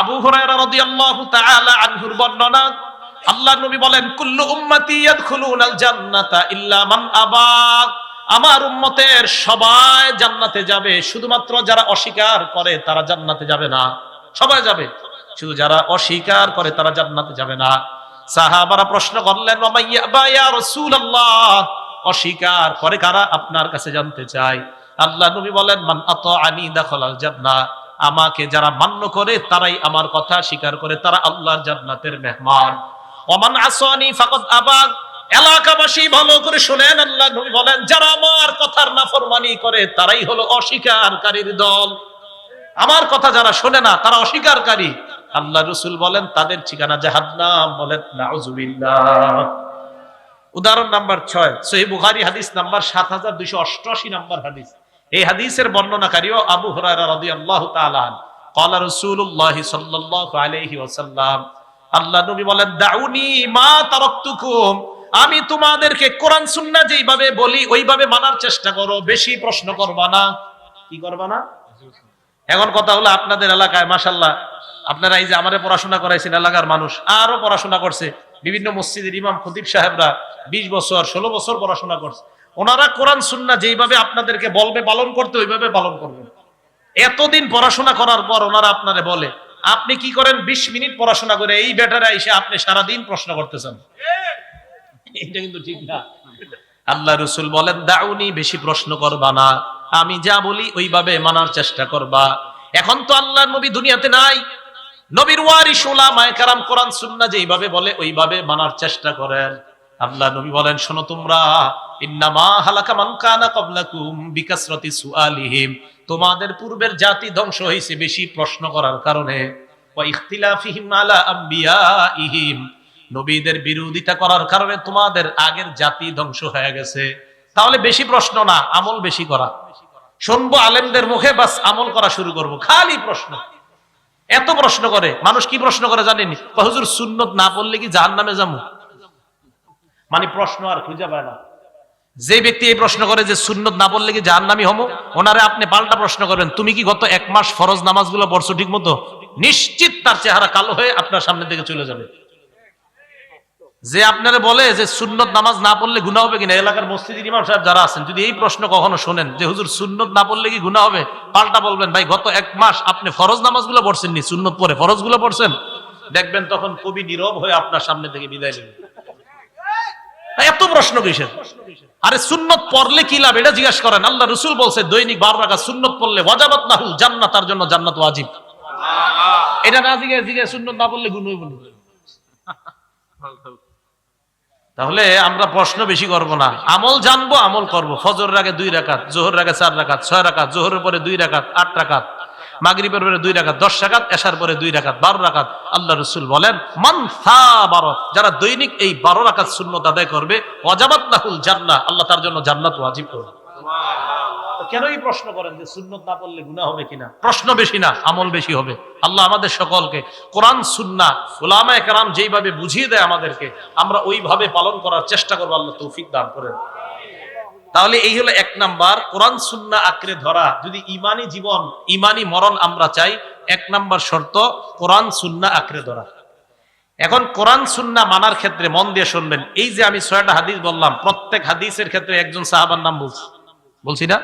আবু হুরায়রা রাদিয়াল্লাহু তাআলা আনহুর বর্ণনা আল্লাহ নবী বলেন, কুল্লু উম্মতি ইয়াদখুলুনাল জান্নাতা ইল্লা মান আবা। আমার উম্মতের সবাই জান্নাতে যাবে, শুধুমাত্র যারা অস্বীকার করে তারা জান্নাতে যাবে না। সবাই যাবে, শুধু যারা অস্বীকার করে তারা জান্নাতে যাবে না। সাহাবারা প্রশ্ন করলেন অস্বীকার করে কারা আপনার কাছে জানতে চাই আল্লাহ নবী বলেন, মান দাখালাল জান্নাহ। আমাকে যারা মান্য করে, তারাই আমার কথা স্বীকার করে। তারা আল্লাহর জান্নাতের মেহমান। ওমান আসানি ফাকাদ আবাগ এলাকাবাসী ভালো করে শুনেন আল্লাহ নবী বলেন, যারা আমার কথার নাফরমানি করে, তারাই হলো অস্বীকারীর দল। আমার কথা যারা শোনে না, তারা অস্বীকারী আল্লাহ রসুল বলেন, তাদের ঠিকানা জাহান্নাম বলেন, নাউজুবিল্লাহ। উদাহরণ নাম্বার ছয় সহি বুখারি হাদিস নাম্বার সাত হাজার দুইশো অষ্টআশি নাম্বার হাদিস। এই হাদিসের বর্ণনাকারীও আবু হুরায়রা রাদিয়াল্লাহু তাআলা আল্লাহ নবী বলেন, দাউনি মা আমি তোমাদেরকে কোরআন সুন্নাহ যেইভাবে বলি, ওইভাবে মানার চেষ্টা করো, বেশি প্রশ্ন করবা না। কি করবা না? এখন কথা হলো আপনাদের এলাকায়, মাশাআল্লাহ, আপনারা এই যে আমারে পড়াশোনা করাইছেন, এলাকার মানুষ আরও পড়াশোনা করছে। বিভিন্ন মসজিদের ইমাম খতিব সাহেবরা 20 বছর 16 বছর পড়াশোনা করছে। ওনারা কোরআন সুন্না যেইভাবে আপনাদেরকে বলবে, পালন করতে, ওইভাবে পালন করবেন এতদিন পড়াশোনা করার পর ওনারা আপনারে বলে, আপনি কি করেন, বিশ মিনিট পড়াশোনা করে এই বেটারা এসে আপনি সারাদিন প্রশ্ন করতেছেন। এটা কিন্তু ঠিক না। আল্লাহ রসুল বলেন, দাউনি বেশি প্রশ্ন করবা না, আমি যা বলি ওইভাবে মানার চেষ্টা করবা। এখন তো আল্লাহর নবী দুনিয়াতে নাই। নবীর ওয়ারিস উলামায়ে কেরাম কোরআন, সুন্নাহ যেইভাবে বলে, ওইভাবে মানার চেষ্টা করেন। আল্লাহ নবী বলেন, শোনো তোমরা, ইন্নামা হালাকা মান কানা ক্বাবলাকুম বিকাসরাতি সুআলিহিম। তোমাদের পূর্বের জাতি ধ্বংস হয়েছে বেশি প্রশ্ন করার কারণে। ওয়া ইখতিলাফিহিম আলা আম্বিয়াইহিম। নবীদের বিরোধিতা করার কারণে তোমাদের আগের জাতি ধ্বংস হয়ে গেছে। তাহলে বেশি প্রশ্ন না, আমল বেশি করা। শুনব আলেমদের মুখে, বাস আমল করা শুরু করব। খালি প্রশ্ন। এত প্রশ্ন করে, মানুষ কি প্রশ্ন করে জানেনি হুজুর, সুন্নত না পড়লে কি জাহান নামে যাব? মানে প্রশ্ন আর খুঁজে পায় না। যে ব্যক্তি এই প্রশ্ন করে যে সুন্নত না পড়লে কি জাহান নামি হমো ওনারে আপনি পাল্টা প্রশ্ন করবেন, তুমি কি গত এক মাস ফরজ নামাজগুলো পড়ছো ঠিক মতো নিশ্চিত তার চেহারা কালো হয়ে আপনার সামনে থেকে চলে যাবে। যে আপনারা বলে যে সুন্নত নামাজ না পড়লে গুণা হবে কিনা, এলাকার মসজিদের ইমাম সাহেব যারা আছেন, যদি এই প্রশ্ন কখনো শোনেন যে, হুজুর, সুন্নত না পড়লে কি গুণা হবে? পাল্টা বলবেন, ভাই, গত এক মাস আপনি ফরজ নামাজগুলো পড়ছেন নি সুন্নত পরে ফরজগুলো পড়ছেন? দেখবেন তখন কবি নীরব হয়ে আপনার সামনে থেকে বিদায় নেবেন এত প্রশ্ন কিসের? আরে সুন্নত পড়লে কি লাভ? এটা জিজ্ঞাসা করেন। আল্লাহ রসুল বলছে, দৈনিক বারো রাখা সুন্নত পড়লে ওয়াজাবাত নাহুল জান্নাত, তার জন্য জান্নাত ওয়াজিব। এটা না জিজ্ঞাসা জিজ্ঞাসা, সুন্নত না পড়লে গুণ হইব তাহলে আমরা প্রশ্ন বেশি করব না। আমল জানব, আমল করব। ফজর আগে দুই রাকাত জোহর আগে চার রাকাত, ছয় রাকাত, জোহরের পরে দুই রাকাত, আট রাকাত। মাগরিবের পরে দুই রাকাত দশ রাকাত এশার পরে দুই রাকাত বারো রাকাত আল্লাহ রসুল বলেন মান বারো যারা দৈনিক এই বারো রাকাত শূন্যত আদায় করবে অজাবাত নাহুল জান্নাহ আল্লাহ তার জন্য জান্নাত ওয়াজিব করবে। তো কেন এই প্রশ্ন করেন যে সুন্নত না পড়লে গুনাহ হবে কিনা? প্রশ্ন বেশি না আমল বেশি হবে। আল্লাহ আমাদের সকলকে কোরআন সুন্না ওলামায়ে কেরাম যেইভাবে বুঝিয়ে দেয় আমাদেরকে আমরা ওইভাবে পালন করার চেষ্টা করব আল্লাহ তৌফিক দান করেন। তাহলে এই হলো এক নাম্বার, কোরআন সুন্না আঁকড়ে ধরা। যদি ইমানি জীবন, ইমানি মরণ আমরা চাই, এক নাম্বার শর্ত, কোরআন সুন্না আঁকড়ে ধরা। এখন কোরআন সুন্না মানার ক্ষেত্রে মন দিয়ে শুনবেন। এই যে আমি ছয়টা হাদিস বললাম, প্রত্যেক হাদিসের ক্ষেত্রে একজন সাহাবার নাম বলছি। বলছি না?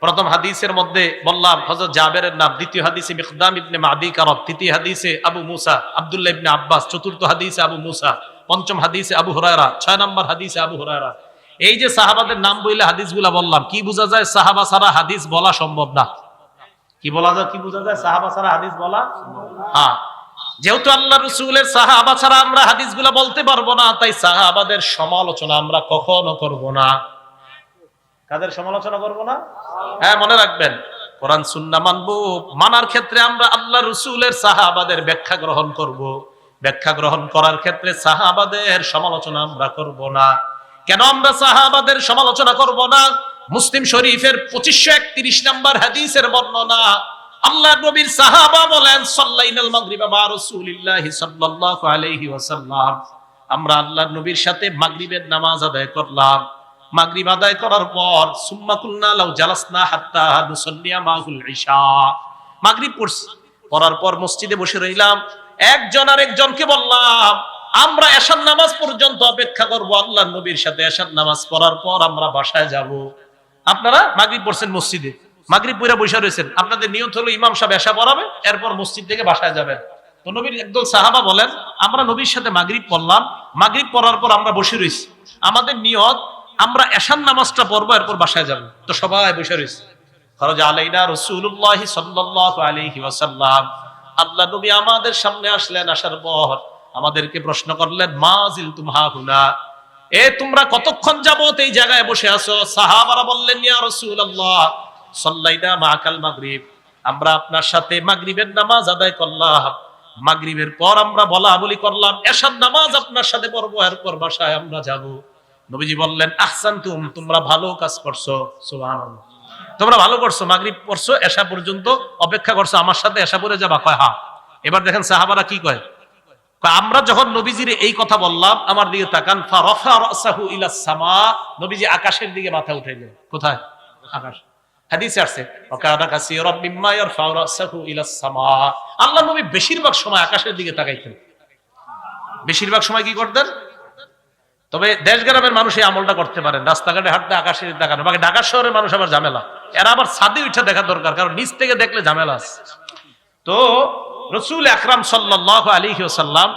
প্রথম হাদিসের মধ্যে বললাম, হযরত জাবেরের নাম, দ্বিতীয় হাদিসে মিকদাম ইবনে মাদি কারব, তৃতীয় হাদিসে আবু মুসা, আব্দুল্লাহ ইবনে আব্বাস, চতুর্থ হাদিসে আবু মুসা, পঞ্চম হাদিসে আবু হুরায়রা, ছয় নম্বর হাদিসে আবু হুরায়রা। এই যে সাহাবাদের নাম বইলে হাদিসগুলা বললাম কি বোঝা যায় সাহাবা ছাড়া হাদিস বলা সম্ভব না? কি বলা যায় কি বোঝা যায় সাহাবা ছাড়া হাদিস বলা হ্যাঁ যেহেতু আল্লাহ রসুলের সাহাবা ছাড়া আমরা হাদিসগুলা বলতে পারব না তাই সাহাবাদের সমালোচনা আমরা কখনো করব না। কাদের সমালোচনা করব না? হ্যাঁ মনে রাখবেন কোরআন সুন্না মানবো মানার ক্ষেত্রে আমরা আল্লাহ রসুলের সাহাবাদের ব্যাখ্যা গ্রহণ করব। ব্যাখ্যা গ্রহণ করার ক্ষেত্রে সাহাবাদের সমালোচনা আমরা করব না। কেন আমরা সাহাবাদের সমালোচনা করব না? মুসলিম শরীফের পঁচিশশো একত্রিশ নম্বর হাদিসের বর্ণনা। আল্লাহ নবীর সাহাবা বলেন, সাল্লাইনাল মাগরিবা মা রাসূলিল্লাহি সাল্লাল্লাহু আলাইহি ওয়াসাল্লাম। আমরা আল্লাহর নবীর সাথে মাগরিবের নামাজ আদায় করলাম। মাগরিব আদায় করার পর, সুম্মা কুলনা লাউ জালাসনা হাত্তা নুসাল্লিয়া মাহুল ইশা। মাগরিব পড়ছি। পড়ার পর মসজিদে বসে রইলাম। একজন আর একজনকে বললাম আমরা এশার নামাজ পর্যন্ত অপেক্ষা করব আল্লাহ নবীর সাথে এশার নামাজ পড়ার পর আমরা বাসায় যাব। আপনারা মাগরিব পড়ছেন মসজিদে। মাগরিব পড়ে বসে রয়েছেন। আপনাদের নিয়ত হলো ইমাম সাহেব এশা পড়াবে, এরপর মসজিদ থেকে বাসায় যাবেন। তো নবীর একদল সাহাবা বলেন, আমরা নবীর সাথে মাগরিব পড়লাম। মাগরিব পড়ার পর আমরা বসে রয়েছি। আমাদের নিয়ত, আমরা এশার নামাজটা পড়ব, এরপর বাসায় যাব। তো সবাই বসে রয়েছে। খরচ আল্লাহ নবী আমাদের সামনে আসলেন আসার পর। আমাদেরকে প্রশ্ন করলেন মাজিল তুমহা হুনা এ তোমরা কতক্ষণ যাবত এই জায়গায় বসে আছো? সাহাবারা বললেন ইয়া রাসূলুল্লাহ সাল্লাইনা মাকাল মাগরিব। আমরা আপনার সাথে মাগরিবের নামাজ আদায় করলাম। মাগরিবের পর আমরা বলা বলি করলাম এশার নামাজ আপনার সাথে পড়ব এরপর বাসায় আমরা যাব। নবীজি বললেন আহসানতুম তোমরা ভালো কাজ করছ। সুবহানাল্লাহ। তোমরা ভালো করছ মাগরিব পড়ছো এশা পর্যন্ত অপেক্ষা করছ আমার সাথে এশা পড়ে যাবা? কয় হা এবার দেখেন সাহাবারা কি কয়, আমরা যখন নবীজির এই কথা বললাম, আমার দিকে তাকান নবীজি আকাশের দিকে মাথা উঠাইলেন। কোথায়? আকাশ। বেশিরভাগ সময় কি করতেন? তবে দেশ গ্রামের মানুষ এই আমলটা করতে পারেন। রাস্তাঘাটে হাঁটতে আকাশের তাকানো। বাকি ঢাকা শহরের মানুষ আবার ঝামেলা। এরা আবার ছাদে উঠে দেখা দরকার, কারণ নিচ থেকে দেখলে ঝামেলা আছে। তো রসুল আকরাম সাল্লাহ আলী সাল্লাম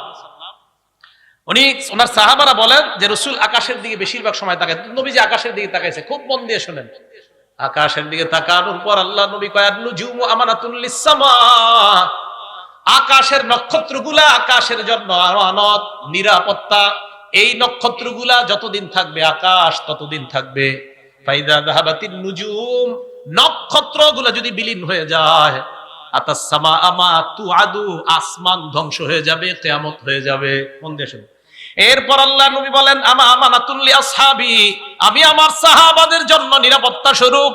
উনি ওনার সাহাবারা বলেন যে রসুল আকাশের দিকে বেশিরভাগ সময় তাকায়। নবীজি আকাশের দিকে তাকাইছে, খুব মন দিয়ে শোনেন। আকাশের দিকে তাকানোর পর আল্লাহ নবী কয়ার নুজুম আমানাতুল্লিস সামা আকাশের নক্ষত্রগুলা আকাশের জন্য আমানত, নিরাপত্তা। এই নক্ষত্রগুলা যতদিন থাকবে, আকাশ ততদিন থাকবে। ফাইদা নুজুম, নক্ষত্রগুলা যদি বিলীন হয়ে যায় আমা তু আদু আসমান ধ্বংস হয়ে যাবে, কেয়ামত হয়ে যাবে। দিয়ে শুনুন। এরপর আল্লাহ নবী বলেন, আমা আমানাতুল্লি আসহাবি আমি আমার সাহাবাদের জন্য নিরাপত্তা স্বরূপ।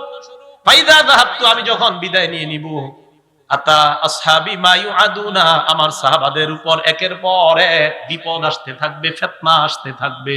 ফাইদা দাহাবতু আমি যখন বিদায় নিয়ে নিব। আতা আসহাবি মায়ু আদুনা আমার সাহাবাদের উপর একের পর এক বিপদ আসতে থাকবে, ফেতনা আসতে থাকবে।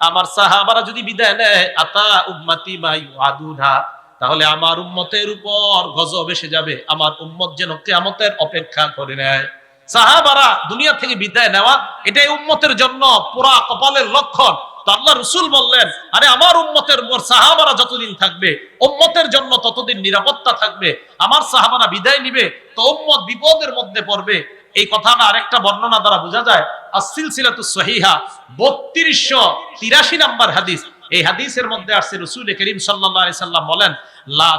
আমার সাহাবারা যদি বিদায় নেয়, আতা উম্মতি মাই আদুধা তাহলে আমার উম্মতের উপর গজব এসে যাবে। আমার উম্মত যেন কেয়ামতের অপেক্ষা করে নেয়। সাহাবারা দুনিয়া থেকে বিদায় নেওয়া, এটাই উম্মতের জন্য পুরা কপালের লক্ষণ। আল্লাহ রসুল বললেন, আরে আমার উম্মতের উপর সাহাবারা যতদিন থাকবে, উম্মতের জন্য ততদিন নিরাপত্তা থাকবে। আমার সাহাবারা বিদায় নিবে, তো উম্মত বিপদের মধ্যে পড়বে। এই কথাটা আরেকটা বর্ণনা দ্বারা বোঝা যায় আসিল সিলাতু সহিহা, বত্রিশশো তিরাশি নাম্বার হাদিস। এই হাদিসের মধ্যে রসুল সাল্লাল্লাহু আলাইহি সাল্লাম বলেন, লা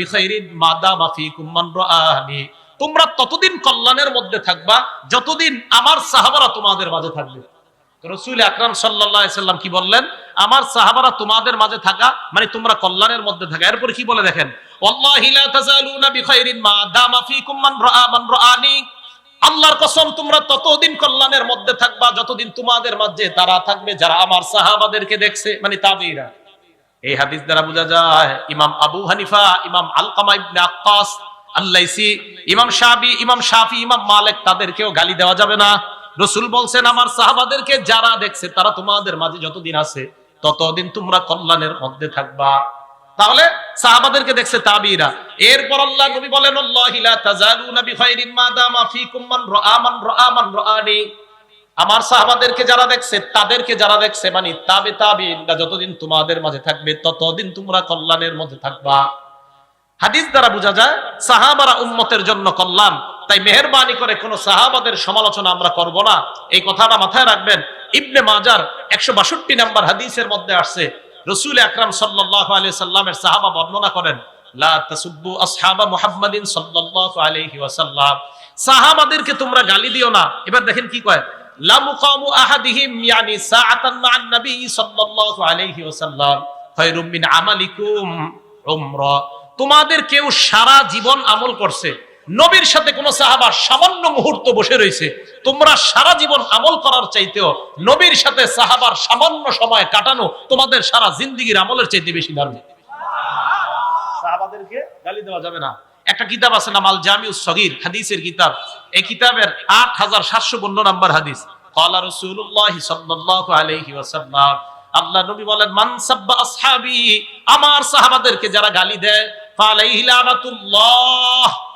বিখাইরিন মান রাআনি। তোমরা ততদিন কল্যাণের মধ্যে থাকবা, যতদিন আমার সাহাবারা তোমাদের মাঝে থাকবে। রসুল আকরাম সাল্লাম কি বললেন? আমার সাহাবারা তোমাদের মাঝে থাকা মানে তোমরা কল্যাণের মধ্যে থাকা। এরপর কি বলে দেখেন আল্লাহর কসম, তোমরা ততদিন কল্যাণের মধ্যে থাকবা, যতদিন তোমাদের মাঝে তারা থাকবে, যারা আমার সাহাবাদেরকে দেখছে মানে তাবিরা। এই হাদিস দ্বারা বোঝা যায়, ইমাম আবু হানিফা, ইমাম আলকামা ইবনে আক্কাস, আল্লাইসি, ইমাম শাফি ইমাম শাফি, ইমাম মালিক, তাদেরকেও গালি দেওয়া যাবে না। রসুল বলছেন, আমার সাহাবাদেরকে যারা দেখছে, তারা তোমাদের মাঝে যতদিন আছে, ততদিন তোমরা কল্যাণের মধ্যে থাকবা। তাহলে সাহাবাদেরকে দেখছে তাবিরা। এরপর আল্লাহ নবী বলেন, আল্লাহি লা তাজালুনা বিখাইরিন মা দামা ফীকুম মান রাআ মান রাআ, মান রাআনি। আমার সাহাবাদেরকে যারা দেখছে, তাদেরকে যারা দেখছে মানে তাবে তাবিনরা যতদিন তোমাদের মাঝে থাকবে, ততদিন তোমরা কল্যাণের মধ্যে থাকবা। হাদিস দ্বারা বোঝা যায়, সাহাবারা উম্মতের জন্য কল্যাণ। তাই মেহরবানি করে কোন সাহাবাদের সমালোচনা আমরা করব না। এই কথাটা মাথায় রাখবেন। ইবনে মাজার একশো বাষট্টি নাম্বার হাদিসের মধ্যে আসছে রসুল আকরাম সাল্লাহ আলি সাল্লামের সাহাবা বর্ণনা করেন সাহাবাদেরকে তোমরা গালি দিও না। এবার দেখেন তোমাদের কেউ সারা জীবন আমল করছে নবীর সাথে কোন সাহাবা সামান্য মুহূর্ত বসে রয়েছে, তোমরা সারা জীবন আমল করার চাইতেও নবীর সাথে সাহাবার সামান্য সময় কাটানো তোমাদের সারা জিন্দিগির আমলের চাইতে বেশি দামি আট হাজার সাতশো নম্বর হাদিস। আল্লাহ নবী বলেন আমার সাহাবাদেরকে যারা গালি দেয়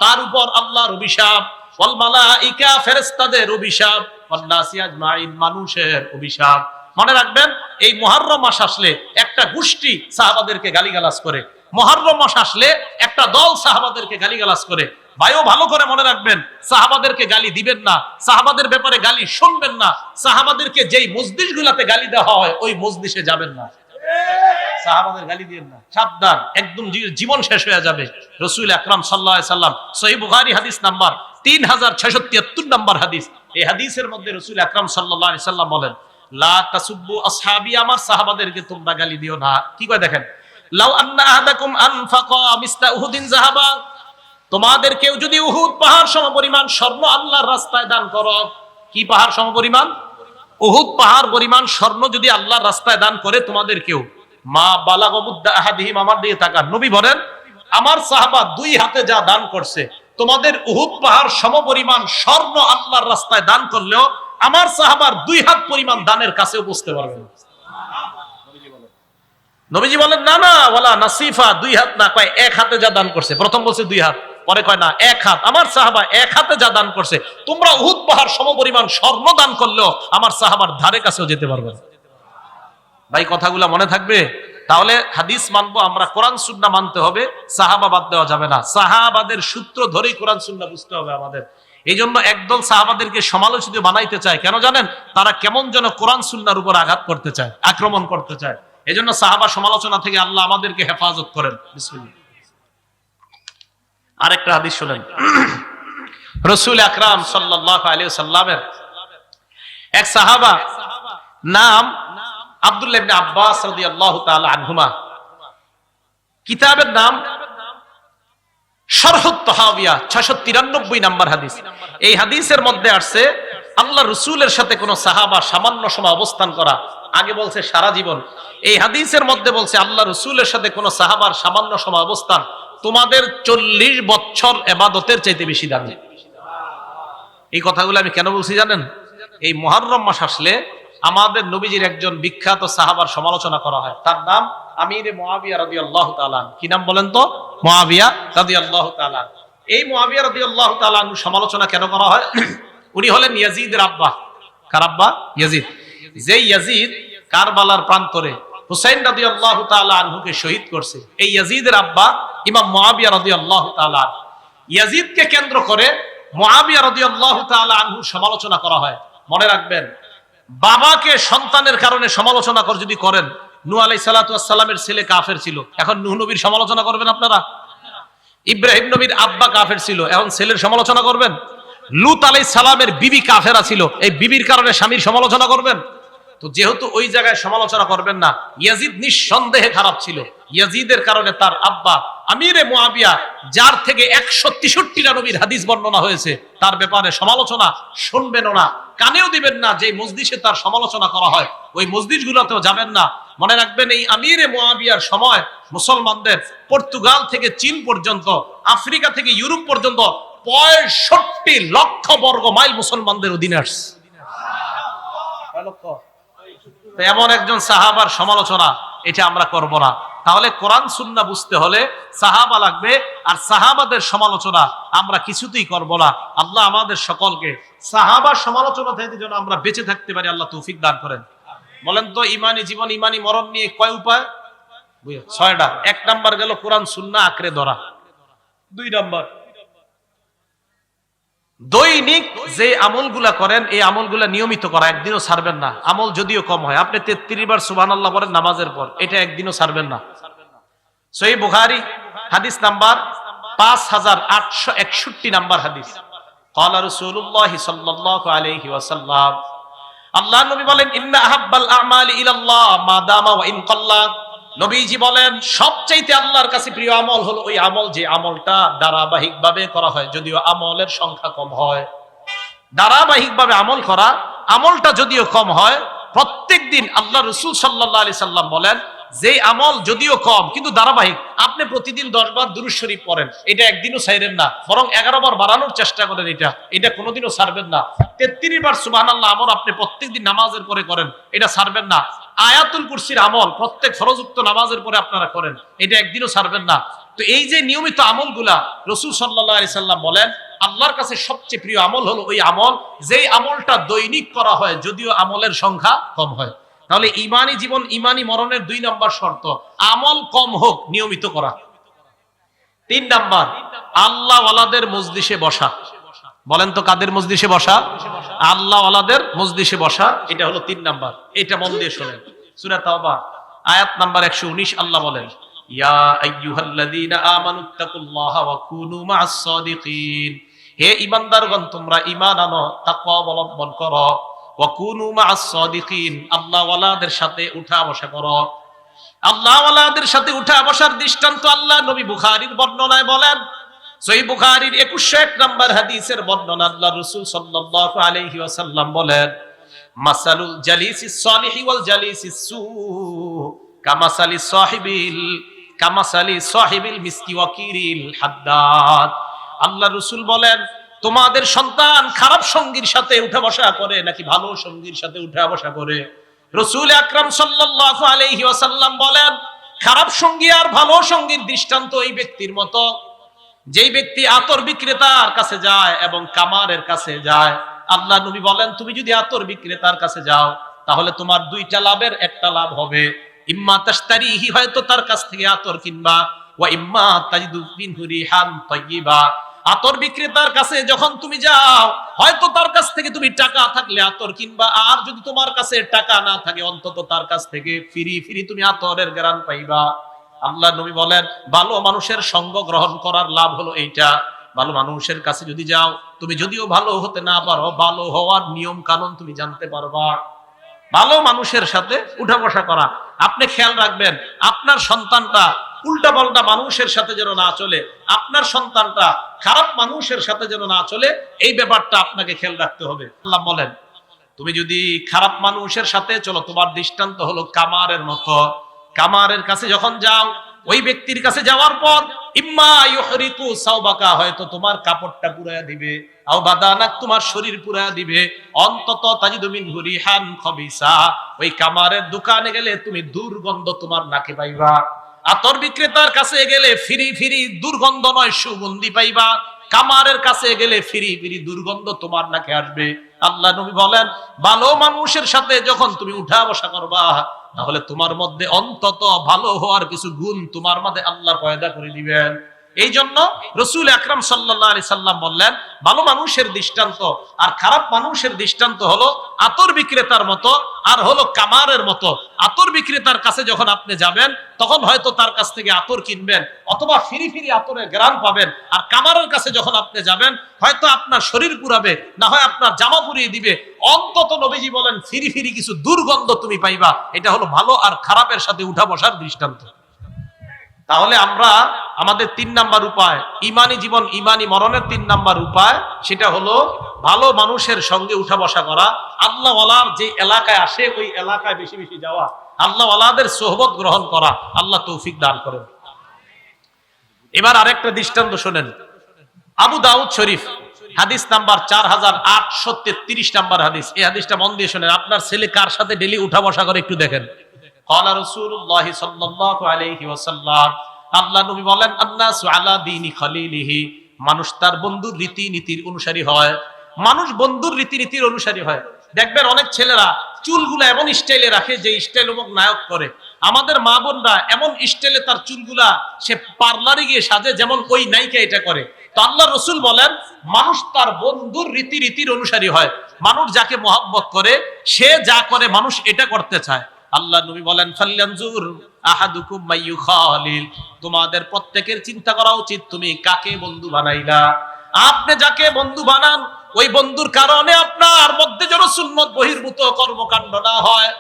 তার উপর আল্লাহর অভিশাপ। ফেরেশতাদের অভিশাপ। মানুষের অভিশাপ। মনে রাখবেন, এই মুহররম মাস আসলে একটা গোষ্ঠী সাহাবাদেরকে করে। মহরম মাস আসলে একটা দল সাহাবাদেরকে করে। ভাইও ভালো করে মনে রাখবেন, সাহাবাদেরকে গালি দিবেন না, সাহাবাদের ব্যাপারে গালি শুনবেন না, সাহাবাদেরকে যেই মসজিদ গুলাতে গালি দেওয়া হয়, ওই মসজিদে যাবেন না। গালি দিবেন না। সাবধান, একদম জীবন শেষ হয়ে যাবে। রসুল আকরাম সাল্লাম হাদিস নাম্বার তিন হাজার ছয়শো তিয়াত্তর নাম্বার হাদিস। এই হাদিসের মধ্যে রসুল আকরাম সাল্লাম বলেন তোমাদের কেউ যদি উহুদ পাহাড় সমপরিমাণ স্বর্ণ আল্লাহর রাস্তায় দান করো। কি পাহাড় সমপরিমাণ? উহুদ পাহাড় পরিমাণ স্বর্ণ যদি আল্লাহর রাস্তায় দান করে তোমাদের কেউ মা বালাগবুদ্দা আহাদিহিম আমার দিকে তাকান। নবী বলেন, আমার সাহাবা দুই হাতে যা দান করছে, তোমাদের উহুদ পাহাড় সমপরিমাণ স্বর্ণ আল্লাহর রাস্তায় দান করলেও আমার সাহাবার দুই হাত পরিমাণ দানের কাছেও বুঝতে না। নবীজি বলেন, না না ওলা নাসিফা, দুই হাত না। কয়, এক হাতে যা দান করছে। প্রথম বলছে দুই হাত, পরে কয়, না, এক হাত। আমার সাহাবা এক হাতে যা দান করছে, তোমরা উহুদ পাহাড় সমপরিমাণ স্বর্ণ দান করলেও আমার সাহাবার ধারে কাছেও যেতে পারবে না। ভাই, কথাগুলা মনে থাকবে? তাহলে হাদিস মানবো, আমরা কোরআন সুন্না মানতে হবে, সাহাবা বাদ দেওয়া যাবে না। সাহাবাদের সূত্র ধরেই কোরআন সুন্না বুঝতে হবে আমাদের। এই জন্য একদল সাহাবাদেরকে সমালোচিত বানাইতে চায়। কেন জানেন? তারা কেমন যেন কোরআন, সুন্নার উপর আঘাত করতে চায়, আক্রমণ করতে চায়। এই জন্য সাহাবা সমালোচনা থেকে আল্লাহ আমাদেরকে হেফাজত করেন। আরেকটা হাদিস শুনেন। রসুল আকরাম সাল্লাহ আলিয়া সাল্লামের এক সাহাবা, নাম আব্দুল্লাহ আব্বাস আনহুমা। কিতাবের নাম শরহুত তাহাবিয়া 693 নাম্বার হাদিস। এই হাদিসের মধ্যে আল্লাহ সাথে আগে বলছে সারা জীবন। এই হাদিসের মধ্যে বলছে, আল্লাহ রসুলের সাথে কোন সাহাবার সামান্য সময় অবস্থান, তোমাদের চল্লিশ বছর এবাদতের চাইতে বেশি দামি। এই কথাগুলো আমি কেন বলছি জানেন? এই মহারম মাস আসলে আমাদের নবীজির একজন বিখ্যাত সাহাবার সমালোচনা করা হয়। তার নাম আমির মোয়াবিয়া রদি আল্লাহ তালান কি নাম বলেন তো? মোয়াবিয়া রদি আল্লাহ তালান এই মোয়াবিয়া রদি আল্লাহ তালান সমালোচনা কেন করা হয়? উনি হলেন ইয়াজিদের আব্বা। কার আব্বা? ইয়াজিদ। যে ইয়াজিদ কারবালার প্রান্তরে হুসাইন রাদি আল্লাহ আনহুকে শহীদ করছে, এই ইয়াজিদের আব্বা ইমাম মোয়াবিয়া রদি আল্লাহ তালান ইয়াজিদকে কেন্দ্র করে মোয়াবিয়া রদি আল্লাহ আনহুর সমালোচনা করা হয়। মনে রাখবেন বাবাকে সন্তানের কারণে সমালোচনা কর যদি করেন নু আলাই সালাতামের ছেলে কাফের ছিল। এখন নুহ নবীর সমালোচনা করবেন আপনারা? ইব্রাহিম নবীর আব্বা কাফের ছিল। এখন ছেলের সমালোচনা করবেন? লুত আলাই সালামের বিবি কাফেরা ছিল। এই বিবির কারণে স্বামীর সমালোচনা করবেন? তো যেহেতু ওই জায়গায় সমালোচনা করবেন না, ইয়াজিদ নিঃসন্দেহে খারাপ ছিল। ইয়াজিদের কারণে তার আব্বা আমিরে মোয়াবিয়া যার থেকে একশো তেষট্টিটা নবীর হাদিস বর্ণনা হয়েছে, তার ব্যাপারে সমালোচনা শুনবেন না। কানেও দিবেন না যে মসজিদে তার সমালোচনা করা হয়। ওই মসজিদ গুলোতেও যাবেন না। মনে রাখবেন এই আমিরে মোয়াবিয়ার সময় মুসলমানদের পর্তুগাল থেকে চীন পর্যন্ত আফ্রিকা থেকে ইউরোপ পর্যন্ত পঁয়ষট্টি লক্ষ বর্গ মাইল মুসলমানদের অধীনে আসছে। এমন একজন সাহাবার সমালোচনা এটা আমরা করব না। তাহলে কোরআন সুন্না বুঝতে হলে সাহাবা লাগবে, আর সাহাবাদের সমালোচনা আমরা কিছুতেই করব না। আল্লাহ আমাদের সকলকে সাহাবার সমালোচনা থেকে যেন আমরা বেঁচে থাকতে পারি, আল্লাহ তৌফিক দান করেন। বলেন তো, ইমানি জীবন, ইমানি মরণ নিয়ে কয় উপায়? ছয়টা। এক নাম্বার গেল কোরআন সুন্না আঁকড়ে ধরা। দুই নাম্বার দৈনিক যে আমলগুলা করেন, এই আমলগুলা নিয়মিত করা, একদিনও ছাড়বেন না। আমল যদিও কম হয়, আপনি তেত্রিশ বার সুবান আল্লাহ করেন নামাজের পর, এটা একদিনও ছাড়বেন না। সই বুহারি হাদিস নাম্বার পাঁচ হাজার আটশো একষট্টি নাম্বার হাদিস। আল্লাহ নবী বলেন নবীজি বলেন, সবচাইতে আল্লাহর কাছে প্রিয় আমল হলো ওই আমল যে আমলটা ধারাবাহিকভাবে করা হয়, যদিও আমলের সংখ্যা কম হয়। ধারাবাহিকভাবে আমল করা, আমলটা যদিও কম হয় প্রত্যেক দিন আল্লাহ রসুল সাল্লাহ আলি সাল্লাম বলেন যে আমল যদিও কম, কিন্তু ধারাবাহিক, আপনি প্রতিদিন দশ বার শরীফ পড়েন, এটা একদিনও ছাইরেন না, বরং এগারো বার বাড়ানোর চেষ্টা করেন এটা এটা কোনোদিনও ছাড়বেন না। তেত্রিশ বার সুবাহ আল্লাহ আমল আপনি প্রত্যেকদিন নামাজের পরে করেন, এটা ছাড়বেন না। আয়াতুল কুরসির আমল প্রত্যেক ফরযুক্ত নামাজের পরে আপনারা করেন, এটা একদিনও ছাড়বেন না। তো এই যে নিয়মিত আমলগুলা রসুল সাল্লাহ আলি সাল্লাম বলেন, আল্লাহর কাছে সবচেয়ে প্রিয় আমল হলো ওই আমল, যেই আমলটা দৈনিক করা হয়, যদিও আমলের সংখ্যা কম হয়। তাহলে ইমানি জীবন, ইমানি মরণের দুই নম্বর শর্ত, আমল কম হোক, নিয়মিত করা। তিন নাম্বার আল্লাহ ওয়ালাদের মজলিসে বসা। বলেন তো কাদের মজলিসে বসা? আল্লাহ ওয়ালাদের মজলিসে বসা, এটা হলো তিন নাম্বার। এটা মন দিয়ে শোনেন। সূরা তাওবা, আয়াত নাম্বার 119 আল্লাহ বলেন, ইয়া আইয়ুহাল্লাযীনা আমানুত্তাকুল্লাহা ওয়া কুনু মা'আস সাদিকিন হে ঈমানদারগণ, তোমরা ঈমান আনো, তাকওয়া অবলম্বন করো। ওয়া কুনু মা'আস সাদিকিন আল্লাহ ওয়ালাদের সাথে উঠা বসা করো। আল্লাহ ওয়ালাদের সাথে উঠা বসার দৃষ্টান্ত আল্লাহ নবী বুখারীর বর্ণনায় বলেন। সহি বুখারীর 2101 নম্বর হাদিসের বর্ণনা আল্লাহ রাসূল বলেন, মাসালুল আল্লাহ রাসূল বলেন তোমাদের সন্তান খারাপ সঙ্গীর সাথে উঠা বসা করে, নাকি ভালো সঙ্গীর সাথে উঠা বসা করে? রসুল আকরাম সাল্লাল্লাহু আলাইহি ওয়াসাল্লাম বলেন, খারাপ সঙ্গী আর ভালো সঙ্গীর দৃষ্টান্ত এই ব্যক্তির মতো। যেই ব্যক্তি আতর বিক্রেতার কাছে যায় এবং কামারের কাছে যায়, আল্লাহ নবী বলেন, তুমি যদি আতর বিক্রেতার কাছে যাও, তাহলে তোমার দুইটা লাভের একটা লাভ হবে। ইম্মা তাশতারিহি, হয়তো তার কাছ থেকে আতর কিনবা, ওয়া ইম্মা তাজিদু মিনহু রিহান তাইয়্যিবা আতর বিক্রেতার কাছে যখন তুমি যাও, হয়তো তার কাছ থেকে তুমি টাকা থাকলে আতর কিনবা আর যদি তোমার কাছে টাকা না থাকে, অন্তত তার কাছ থেকে ফিরি ফিরি তুমি আতরের গ্রান পাইবা। আল্লাহ নবী বলেন, ভালো মানুষের সঙ্গ গ্রহণ করার লাভ হলো এইটা। ভালো মানুষের কাছে যদি যাও, তুমি যদিও ভালো হতে না পারো, ভালো হওয়ার নিয়ম কানুন তুমি জানতে পারবা। ভালো মানুষের সাথে উঠা বসা করা। আপনি খেয়াল রাখবেন, আপনার সন্তানটা উল্টা পাল্টা মানুষের সাথে যেন না চলে, আপনার সন্তানটা খারাপ মানুষের সাথে যেন না চলে, এই ব্যাপারটা আপনাকে খেয়াল রাখতে হবে। আল্লাহ বলেন, তুমি যদি খারাপ মানুষের সাথে চলো, তোমার দৃষ্টান্ত হলো কামারের মতো। কামারের কাছে যখন যাও, ওই ব্যক্তির কাছে যাওয়ার পর, ইম্মা ইউহরিকু সাওবাকা, হয়তো তোমার কাপড়টা পুরায়া দিবে, আও বাদানাক তোমার শরীর পুরায়া দিবে। অন্তত তাজিদু মিন রিহান খবিসা। ওই কামারের দোকানে গেলে তুমি দুর্গন্ধ তোমার নাকে পাইবা। আতর বিক্রেতার কাছে গেলে ফিরি ফিরি দুর্গন্ধ নয়, সুগন্ধি পাইবা। কামারের কাছে গেলে ফিরি ফিরি দুর্গন্ধ তোমার নাকে আসবে। আল্লাহ নবী বলেন, ভালো মানুষের সাথে যখন তুমি উঠা বসা করবা, তাহলে তোমার মধ্যে অন্তত ভালো হওয়ার কিছু গুণ তোমার মধ্যে আল্লাহ পয়দা করে দিবেন। এই জন্য রসুল আকরাম সাল্লাহ আলি সাল্লাম বললেন, ভালো মানুষের দৃষ্টান্ত আর খারাপ মানুষের দৃষ্টান্ত হলো আতর বিক্রেতার মতো আর হলো কামারের মতো। আতর বিক্রেতার কাছে যখন আপনি যাবেন, তখন হয়তো তার কাছ থেকে আতর কিনবেন অথবা ফিরি ফিরি আতরের গ্রান পাবেন। আর কামারের কাছে যখন আপনি যাবেন, হয়তো আপনার শরীর পুরাবে, না হয় আপনার জামা পুরিয়ে দিবে। অন্তত নবীজি বলেন, ফিরি ফিরি কিছু দুর্গন্ধ তুমি পাইবা। এটা হলো ভালো আর খারাপের সাথে উঠা বসার দৃষ্টান্ত। তাহলে আমরা আমাদের তিন নাম্বার উপায়, ইমানি জীবন, ইমানি মরণের তিন নাম্বার উপায়, সেটা হলো ভালো মানুষের সঙ্গে উঠা বসা করা। আল্লাহ যে এলাকায় আসে, ওই এলাকায় বেশি বেশি যাওয়া। আল্লাহ ওয়ালাদের সোহবত গ্রহণ করা, আল্লাহ তৌফিক দান করেন। এবার আরেকটা দৃষ্টান্ত শোনেন। আবু দাউদ শরীফ, হাদিস নাম্বার চার হাজার আটশো তেত্রিশ নাম্বার হাদিস। এই হাদিসটা মন দিয়ে শোনেন, আপনার ছেলে কার সাথে ডেলি উঠা বসা করে একটু দেখেন। কলা রসুল্লাহ সাল্লাল্লাহু আলাইহি ওয়াসাল্লাম আল্লাহ নবী বলেন, আন্নাসু আলা দীনি খলিলিহি। মানুষ তার বন্ধুর রীতি নীতির অনুসারী হয়। মানুষ বন্ধুর রীতি নীতির অনুসারী হয়। দেখবেন অনেক ছেলেরা চুলগুলো এমন স্টাইলে রাখে যে স্টাইল অমুক নায়ক করে। আমাদের মা বোনরা এমন স্টাইলে তার চুলগুলা সে পার্লারে গিয়ে সাজে যেমন ওই নায়িকা এটা করে। তো আল্লাহ রসুল বলেন, মানুষ তার বন্ধুর রীতি রীতির অনুসারী হয়। মানুষ যাকে মহাব্বত করে, সে যা করে মানুষ এটা করতে চায়। আল্লাহ নবী বলেন ফাল্লানজুর আহাদুকুম মাইয়ু খালিল তোমাদের প্রত্যেকের চিন্তা করা উচিত, তুমি কাকে বন্ধু বানাইলা? আপনি যাকে বন্ধু বানান, ওই বন্ধুর কারণে আপনার মধ্যে যেন সুন্নত বহির্ভূত কর্মকাণ্ড না হয়।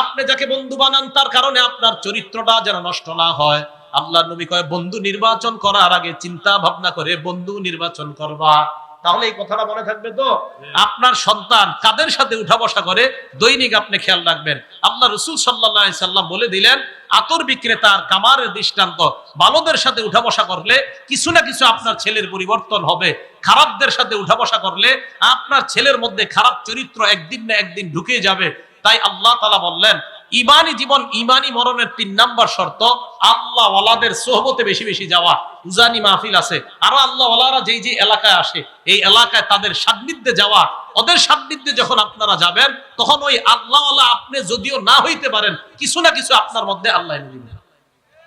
আপনি যাকে বন্ধু বানান, তার কারণে আপনার চরিত্রটা যেন নষ্ট না হয়। আল্লাহ নবী কয়, বন্ধু নির্বাচন করার আগে চিন্তা ভাবনা করে বন্ধু নির্বাচন করবা। তাহলে এই কথাটা মনে থাকবে তো? আপনার সন্তান কাদের সাথে উঠা বসা করে? দৈনিক আপনি খেয়াল রাখবেন। আল্লাহ রসুল সাল্লাহ সাল্লাম বলে দিলেন আতর বিক্রেতার কামারের দৃষ্টান্ত বালদের সাথে উঠা বসা করলে কিছু না কিছু আপনার ছেলের পরিবর্তন হবে। খারাপদের সাথে উঠা বসা করলে আপনার ছেলের মধ্যে খারাপ চরিত্র একদিন না একদিন ঢুকে যাবে। তাই আল্লাহ তালা বললেন ইমানি জীবন, ইমানি মরণের তিন নাম্বার শর্ত আল্লাহ ওয়ালাদের সোহবতে বেশি বেশি যাওয়া। উজানি মাহফিল আছে। আরও আল্লাহ ওয়ালারা যেই যে এলাকায় আসে, এই এলাকায় তাদের সান্নিধ্যে যাওয়া, ওদের সান্নিধ্যে যখন আপনারা যাবেন, তখন ওই আল্লাহ আপনি যদিও না হইতে পারেন, কিছু না কিছু আপনার মধ্যে আল্লাহ